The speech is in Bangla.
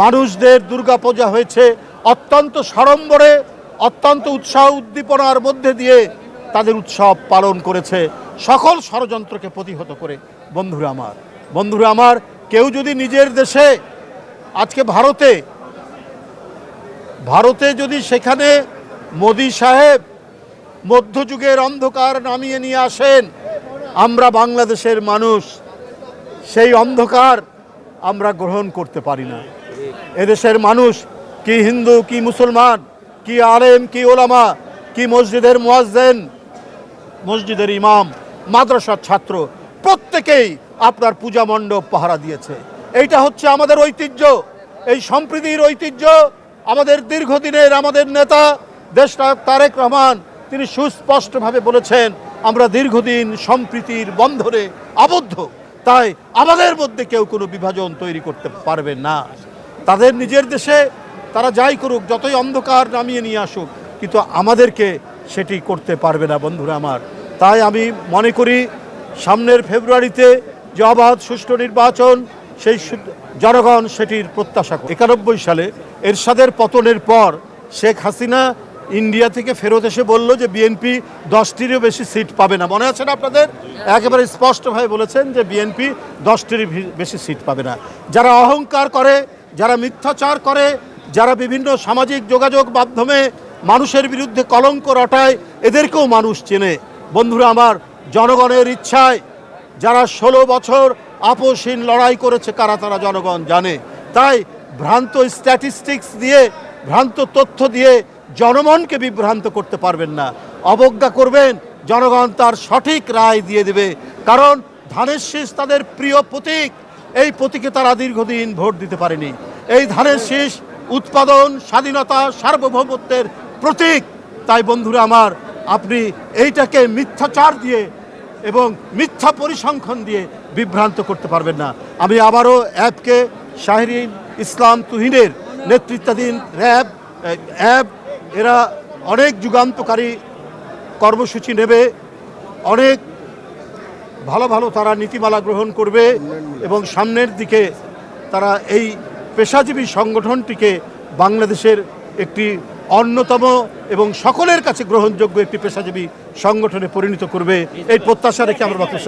মানুষদের দুর্গাপূজা হয়েছে অত্যন্ত সাড়ম্বরে, অত্যন্ত উৎসাহ উদ্দীপনার মধ্যে দিয়ে তাদের উৎসব পালন করেছে। সকল ষড়যন্ত্রকে প্রতিহত করে। বন্ধুরা আমার বন্ধুরা আমার, কেউ যদি নিজের দেশে, আজকে ভারতে ভারতে যদি সেখানে মোদি সাহেব মধ্যযুগের অন্ধকার নামিয়ে নিয়ে আসেন, আমরা বাংলাদেশের মানুষ, সেই অন্ধকার আমরা গ্রহণ করতে পারি না। এদেশের মানুষ কি হিন্দু, কি মুসলমান, কি আলেম, কি ওলামা, কি মসজিদের মুয়াজ্জেন, মসজিদের ইমাম, মাদ্রাসার ছাত্র, প্রত্যেকেই আপনার পূজা মণ্ডপ পাহারা দিয়েছে। এইটা হচ্ছে আমাদের ঐতিহ্য। এই সম্প্রীতির ঐতিহ্য আমাদের দীর্ঘদিনের আমাদের নেতা, দেশনায়ক তারেক রহমান, তিনি সুস্পষ্টভাবে বলেছেন, আমরা দীর্ঘদিন সম্প্রীতির বন্ধনে আবদ্ধ। তাই আমাদের মধ্যে কেউ কোনো বিভাজন তৈরি করতে পারবে না। তাদের নিজের দেশে তারা যাই করুক, যতই অন্ধকার নামিয়ে নিয়ে আসুক, কিন্তু আমাদেরকে সেটি করতে পারবে না বন্ধুরা আমার। তাই আমি মনে করি, সামনের ফেব্রুয়ারিতে যে অবাধ সুষ্ঠু নির্বাচন, সেই জনগণ সেটির প্রত্যাশা একানব্বই সালে এরশাদের পতনের পর শেখ হাসিনা ইন্ডিয়া থেকে ফেরত এসে বলল যে বিএনপি দশটিরও বেশি সিট পাবে না। মনে আছে না আপনাদের? একেবারে স্পষ্টভাবে বলেছেন যে বিএনপি দশটিরই ভি- বেশি সিট পাবে না। যারা অহংকার করে যারা মিথ্যাচার করে, যারা বিভিন্ন সামাজিক যোগাযোগ মাধ্যমে মানুষের বিরুদ্ধে কলঙ্ক রটায়, এদেরকেও মানুষ চেনে। বন্ধুরা, আমার জনগণের ইচ্ছায় যারা ষোলো বছর আপোষহীন লড়াই করেছে, কারা তারা জনগণ জানে। তাই ভ্রান্ত স্ট্যাটিস্টিক্স দিয়ে, ভ্রান্ত তথ্য দিয়ে জনমনকে বিভ্রান্ত করতে পারবেন না। অবজ্ঞা করবেন, জনগণ তার সঠিক রায় দিয়ে দেবে। কারণ ধানের শীষ তাদের প্রিয় প্রতীক। এই প্রতীকে তারা দীর্ঘদিন ভোট দিতে পারেনি। এই ধানের শীষ, উৎপাদন, স্বাধীনতা, সার্বভৌমত্বের প্রতীক। তাই বন্ধুরা আমার, আপনি এইটাকে মিথ্যাচার দিয়ে এবং মিথ্যা পরিসংখ্যান দিয়ে বিভ্রান্ত করতে পারবেন না। আমি আবারও অ্যাপকে শাহরিন ইসলাম তুহিনের নেতৃত্বাধীন র্যাব অ্যাব এরা অনেক যুগান্তকারী কর্মসূচি নেবে, অনেক ভালো ভালো তারা নীতিমালা গ্রহণ করবে এবং সামনের দিকে তারা এই পেশাজীবী সংগঠনটিকে বাংলাদেশের একটি অন্যতম এবং সকলের কাছে গ্রহণযোগ্য একটি পেশাজীবী সংগঠনে পরিণত করবে। এই প্রত্যাশা রেখে আমরা বক্তব্য